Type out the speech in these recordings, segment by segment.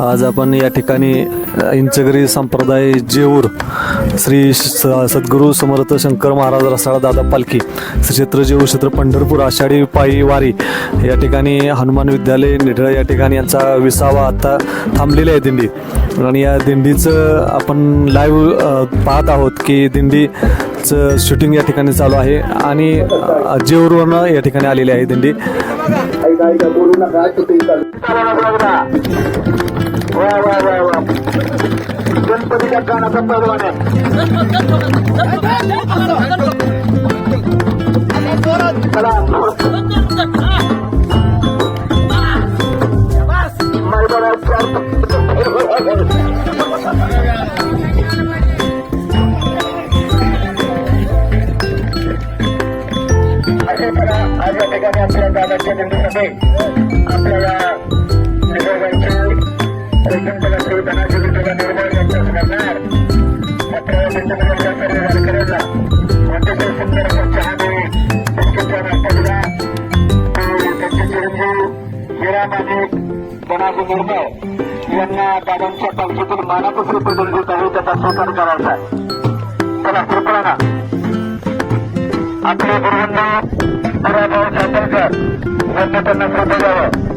आज आपण या ठिकाणी इंचगरी संप्रदाय जेऊर श्री स- सद्गुरू समर्थ शंकर महाराज रसाळा दादा पालखी श्री क्षेत्र जेऊर क्षेत्र पंढरपूर आषाढी पायी वारी या ठिकाणी हनुमान विद्यालय निढळ या ठिकाणी यांचा विसावा आता थांबलेला आहे दिंडी. आणि या दिंडीचं आपण लाईव्ह पाहत आहोत की दिंडीचं शूटिंग या ठिकाणी चालू आहे आणि अ, जेऊरवरनं या ठिकाणी आलेली आहे दिंडी. गणपतीच्या कानाचा परवान आहे चला मैदानात चार अशा करा आज या ठिकाणी आपल्या दादाच्या आपल्याला निसर्गांचे वैकुंठला श्रीधनाची निर्मळ यांच्या करणार सर्व वारकऱ्यांना अतिशय सुंदर असं त्यांच्या त्यांचे चिरंजीव धनाजी निर्मळ यांना दादांच्या पालखीतून मानाचं श्रीपदन आहे त्याचा स्वीकार करायचा आहे. चला कृपया अकरा आपले गुरुवंद पराभाव चांदलकर यांना त्यांना श्रद्धा द्यावं.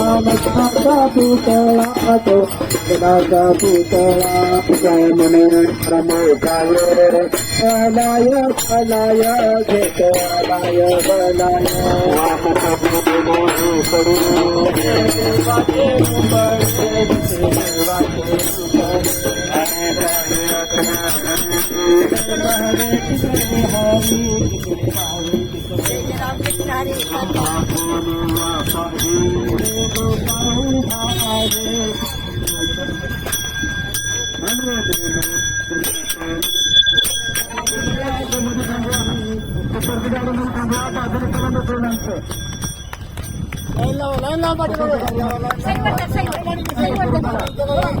I'm లైన్ లో లైన్ లో పడి సైడ్ పడతారు సైడ్ పడతారు సైడ్ పడతారు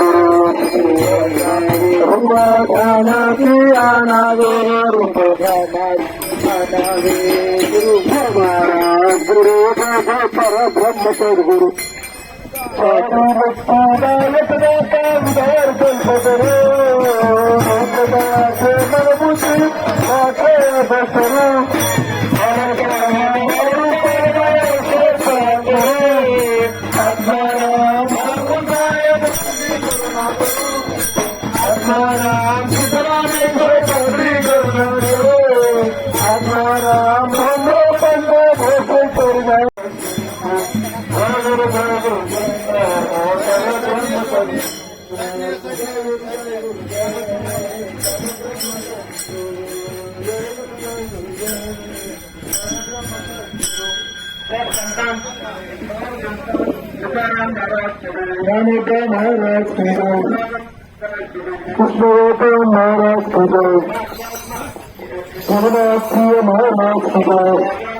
गुरु रूपी आनावे रूप गुरु महाराज गुरु पर ब्रह्म गुरु गुरु हृदयाचे मनमुती माझे बसरू आत्माराम ज्ञानोदय महाराज की जय कृष्णोदय महाराज की जय गुरुनाथीय महाराज की जय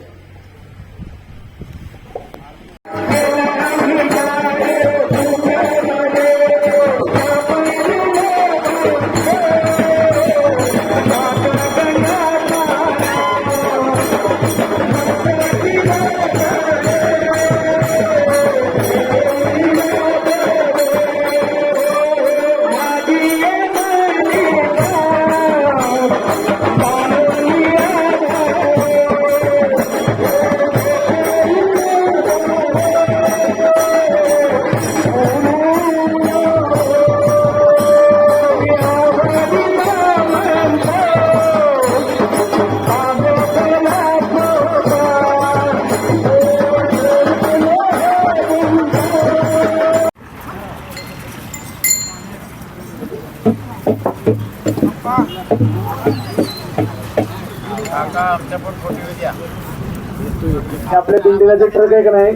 आपल्या दिंडीला जे ट्रक आहे का नाही?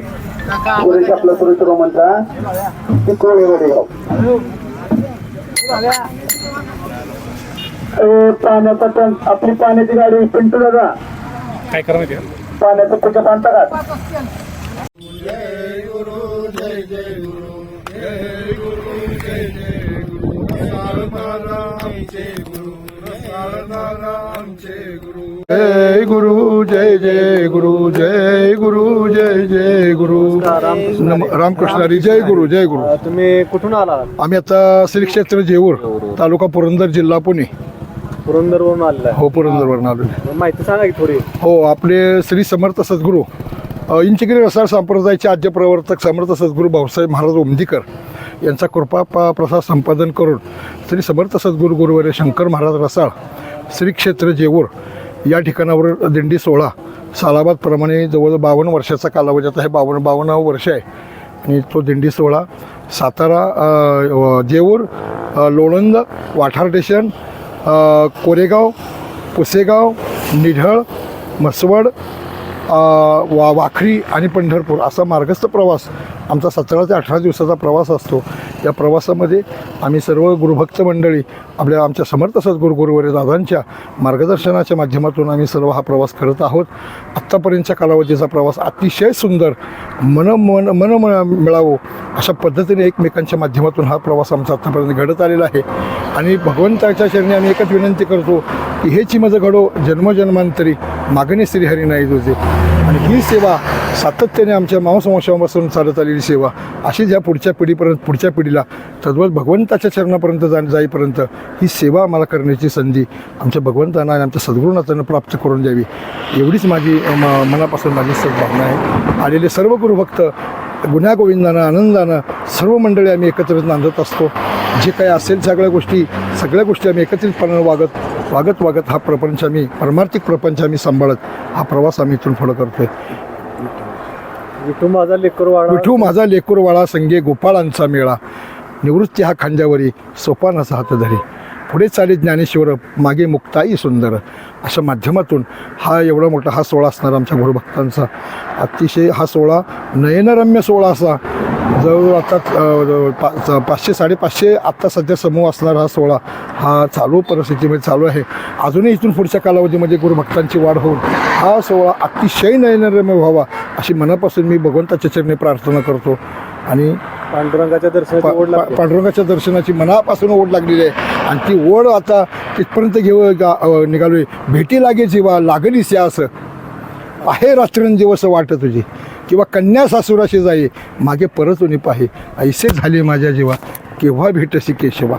सुरेश आपला सुरेश रोमनचा ते कोळीमध्ये पाण्याचा टँक आपली पाण्याची गाडी पिंटू दादा. काय करा पाण्याचं पिकअप आणता का? जय गुरु जय जय गुरु जय गुरु जय जय गुरु. रामकृष्ण हरी जय गुरु जय गुरु. तुम्ही कुठून आला आम्ही आता श्री क्षेत्र जेऊर तालुका पुरंदर जिल्हा पुणे. पुरंदरवरून आलेला हो पुरंदरवरून आलो माहिती सांगा की थोडी. हो आपले श्री समर्थ सद्गुरू इंचगिरी रसाळ संप्रदायाचे आद्य प्रवर्तक समर्थ सद्गुरू भाऊसाहेब महाराज ओमदीकर यांचा कृपा प- प्रसाद संपादन करून श्री समर्थ सद्गुरू गुरुवर्य शंकर महाराज रसाळ श्री क्षेत्र जेऊर या ठिकाणावर दिंडी सोहळा सालाबादप्रमाणे जवळजवळ बावन्न वर्षाचा कालावधी आता हे बावन्न बावन्नावं वर्ष आहे. आणि तो दिंडी सोहळा सातारा देऊर जेऊर लोणंद वाठार स्टेशन कोरेगाव पुसेगाव निढळ म्हसवड वा वाखरी आणि पंढरपूर असा मार्गस्थ प्रवास आमचा सतरा ते अठरा दिवसाचा प्रवास असतो. या प्रवासामध्ये आम्ही सर्व गुरुभक्त मंडळी आपल्या आमच्या समर्थ सद्गुरू गुरुवरे दादांच्या मार्गदर्शनाच्या माध्यमातून आम्ही सर्व हा प्रवास करत आहोत. आत्तापर्यंतच्या कालावधीचा प्रवास अतिशय सुंदर मन मन मन मिळावो मिळावं अशा पद्धतीने एकमेकांच्या माध्यमातून हा प्रवास आमचा आत्तापर्यंत घडत आलेला आहे. आणि भगवंताच्या चरणी आम्ही एकच विनंती करतो की हेची माझं घडो जन्मजन्मांतरी मागणी श्रीहरी नाही आणि ही सेवा सातत्याने आमच्या मांसवंशापासून चालत आलेली सेवा अशीच या पुढच्या पिढीपर्यंत पुढच्या पिढीला तद्वत भगवंताच्या चरणापर्यंत जा जाईपर्यंत ही सेवा आम्हाला करण्याची संधी आमच्या भगवंतांना आणि आमच्या सद्गुरुनाथांना प्राप्त करून द्यावी. एवढीच माझी म- मनापासून माझी सद्भावना आहे. आलेले सर्व गुरुभक्त गुण्यागोविंदानं आनंदानं सर्व मंडळी आम्ही एकत्रित नांदत असतो. जे काही असेल सगळ्या गोष्टी सगळ्या गोष्टी आम्ही एकत्रितपणानं वागत वागत वागत हा प्रपंच आम्ही परमार्थिक प्रपंच आम्ही सांभाळत हा प्रवास आम्ही इथून पुढं करतोय. विठू माझा लेकरवाडा. विठू माझा लेकूरवाळा संगे गोपाळांचा मेळा. निवृत्ती हा खांद्यावरी सोपानाचा हात धरी पुढे चाले ज्ञानेश्वर मागे मुक्ताई सुंदर अशा माध्यमातून हा एवढा मोठा हा सोहळा असणार आमच्या गुरुभक्तांचा. अतिशय हा सोहळा नयनरम्य सोहळा असा. जवळजवळ आता पा पाचशे साडेपाचशे आत्ता सध्या समूह असणारा हा सोहळा. हा चालू परिस्थितीमध्ये चालू आहे. अजूनही इथून पुढच्या कालावधीमध्ये गुरुभक्तांची वाढ होऊन हा सोहळा अतिशय नयनरम्य व्हावा अशी मनापासून मी भगवंताच्या चरणी प्रार्थना करतो. आणि पांडुरंगाच्या दर्शनाची ओढ पा- लागते. पांडुरंगाच्या दर्शनाची मनापासून ओढ लागलेली आहे. आणि ती ओढ आता तिथपर्यंत घेऊ गा- अ, निघालोय. भेटी लागे जीवा लागलीस या असं आहे रात्रंजीव असं वाटत तुझी. किंवा कन्या सासुराशी जाई. मागे परत उनी पाहे. ऐसे झाले माझ्या जीवा. केव्हा भेटशी केशवा?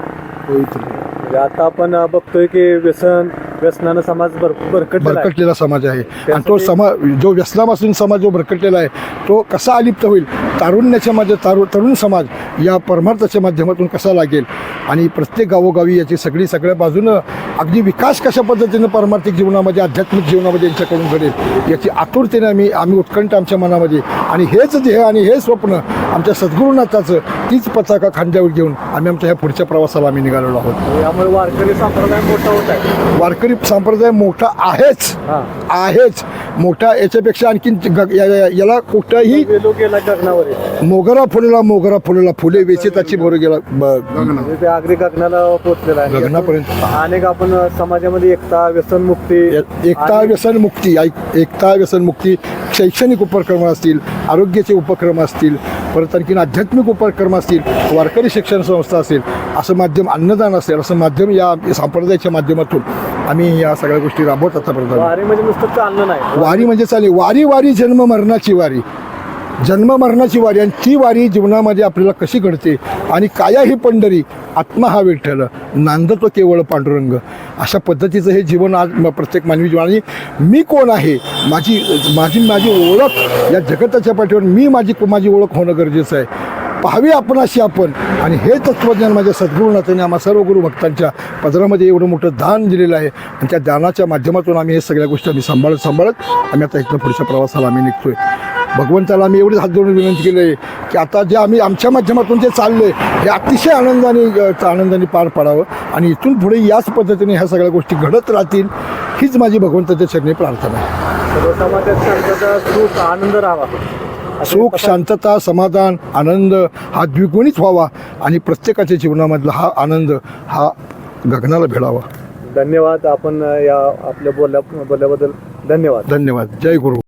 म्हणजे आता आपण बघतोय की व्यसन व्यसनानं समाज भर भरकटलेला आहे. भरकटलेला समाज आहे. आणि तो त्यासाठी- समाज जो व्यसनापासून समाज जो भरकटलेला आहे तो कसा अलिप्त होईल? तारुण्याच्या माझ्या तारु तरुण समाज या परमार्थाच्या माध्यमातून कसा लागेल? आणि प्रत्येक गावोगावी याची सगळी सगळ्या बाजूनं अगदी विकास कशा पद्धतीनं परमार्थिक जीवनामध्ये आध्यात्मिक जीवनामध्ये यांच्याकडून घडेल याची आतुरतेने आम्ही आम्ही उत्कंठ आमच्या मनामध्ये आणि हेच ध्येय आणि हे स्वप्न आमच्या सद्गुरुनाथाचं तीच पताका खांद्यावर घेऊन आम्ही आमच्या ह्या पुढच्या प्रवासाला आम्ही निघालेलो आहोत. यामुळे वारकरी संप्रदाय मोठा होत आहे. वारकरी संप्रदाय मोठा आहेच. हा. आहेच. मोठा याच्यापेक्षा आणखीन ग- या- या- याला कुठंही वेलो गेला गगनावर आहे. मोगरा फुलेला मोगरा फुलेला फुले वेचिताची मोर गेला ब- म्हणजे ते गगनाला पोहोचलेला आहे गगनापर्यंत. अनेक आपण समाजामध्ये एकता व्यसन मुक्ती एकता व्यसन मुक्ती ऐक- एकता व्यसन मुक्ती शैक्षणिक उपक्रम असतील आरोग्याचे उपक्रम असतील परत आणखीन आध्यात्मिक उपक्रम असतील वारकरी शिक्षण संस्था असेल असं माध्यम अन्नदान असेल असं माध्यम या संप्रदायाच्या माध्यमातून आम्ही या सगळ्या गोष्टी राबवत आतापर्यंत. वारी म्हणजे नुसतं चालणं नाही. वारी म्हणजे चालेल. वारी वारी जन्म मरणाची वारी. जन्म मरणाची वारी आणि ती वारी जीवनामध्ये आपल्याला कशी घडते आणि काया ही पंढरी आत्मा हा विठ्ठल नांदतो केवळ पांडुरंग. अशा पद्धतीचं हे जीवन आज प्रत्येक मानवी जीवन आणि मी कोण आहे? माझी माझी माझी ओळख या जगताच्या पाठीवर मी माझी माझी ओळख होणं गरजेचं आहे. पाहावी आपण अशी आपण. आणि हे तत्त्वज्ञान माझ्या सद्गुरुनाथाने आम्हा सर्व गुरु भक्तांच्या पदरामध्ये एवढं मोठं दान दिलेलं आहे. आणि त्या दानाच्या माध्यमातून आम्ही हे सगळ्या गोष्टी आम्ही सांभाळत सांभाळत आम्ही आता इथनं पुढच्या प्रवासाला आम्ही निघतोय. भगवंताला आम्ही एवढी हात जोडून विनंती केली आहे की आता जे आम्ही आमच्या माध्यमातून जे चाललं आहे हे अतिशय आनंदाने आनंदाने पार पाडावं. आणि इथून पुढे याच पद्धतीने ह्या सगळ्या गोष्टी घडत राहतील हीच माझी भगवंताच्या चरणी प्रार्थना आहे. सर्व आनंद राहावा. सुख शांतता समाधान आनंद हा द्विगुणित व्हावा आणि प्रत्येकाच्या जीवनामधला हा आनंद हा गगनाला भिडावा. धन्यवाद. आपण या आपल्या बोलल्या बोलल्याबद्दल धन्यवाद. धन्यवाद. जय गुरु.